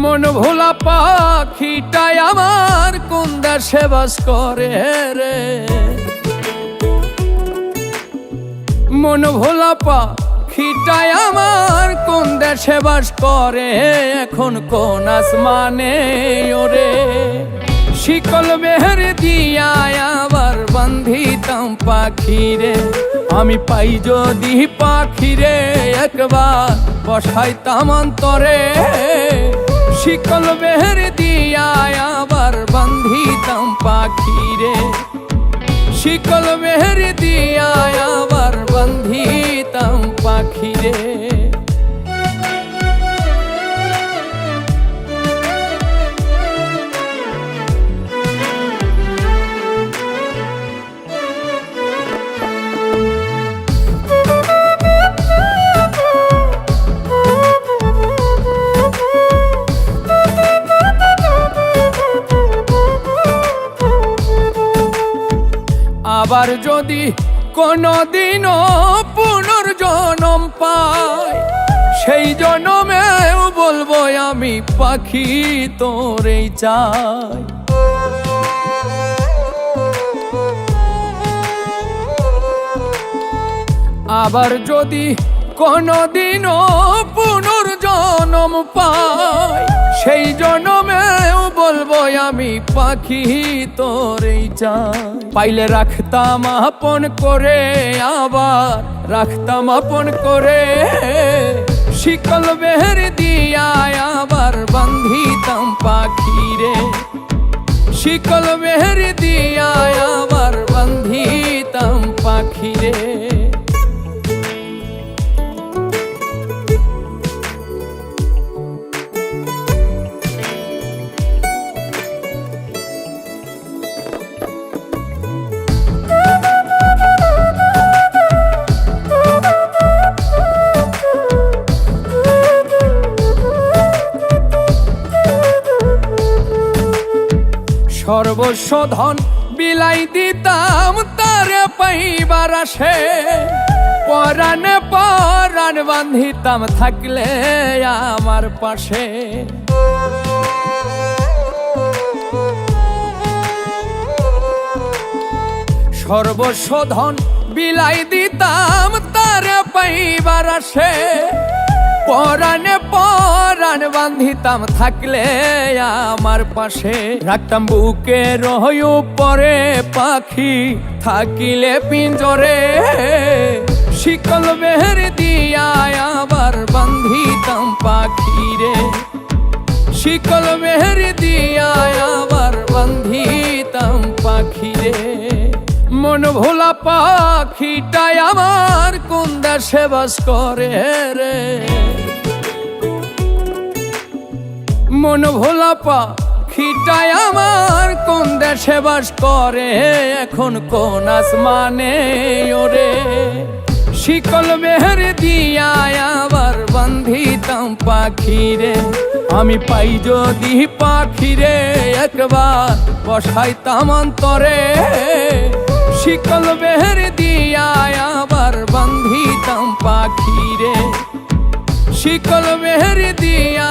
মন ভোলা পাখিটাই আমার কোন দেশে বাস করে রে? মন ভোলা পাখিটাই আমার কোন দেশে বাস করে? এখন কোন আসমানে? ওরে শিকল বেহর দিয়া আবার বান্ধিতাম পাখিরে। আমি পাই যদি পাখিরে, একবার বসাইতাম অন্তরে। শিকল বেহর দিয়া আবার বান্ধিতাম পাখিরে। শিকল মেহের দিয়া আবার বন্ধিতাম পাখিরে। আবার যদি কোনদিনও পুনর্জনম পাই, সেই জনমেও বলব আমি পাখি তোরেই চাই। আবার যদি কোনদিনও পুনর্জনম পাই পাখি তোরেই চাই। পাইলে রাখতাম আপন করে, আবার রাখতাম আপন করে। শিকল বেহর দিয়া আবার বান্ধিতাম পাখি রে শিকল বেহর দিয়া আবার বান্ধিতাম পাখিরে। সর্বস্ব ধন বিলাই দিতাম তারে পাইবার আসে। পরাণে পরাণ বান্ধিতাম থাকলে আমার পাশে। সর্বস্ব ধন বিলাই দিতাম তার পাইবার আসে। পরাণে, পরাণ বান্ধিতাম থাকলে আমার পাশে। রাখতাম বুকে রহয় পরে পাখি, থাকিলে পিঞ্জরে। শিকল বেহর দিয়া আবার বান্ধিতাম পাখিরে। শিকল মেহের দিয়া আবার বান্ধিতাম পাখিরে। মন ভোলা পাখিটাই আমার কোন দেশে বাস করে রে। মন ভোলা পাখিটাই আমার, কোন দেশে বাস করে? এখন কোন আসমানে? ওরে শিকল মেহের দিয়া আবার বান্ধিতাম পাখিরে। আমি পাই যদি পাখিরে, একবার বসাইতাম অন্তরে। শিকল মেহের দিয়া আবার বান্ধিতাম পাখিরে। শিকল মেহের দিয়া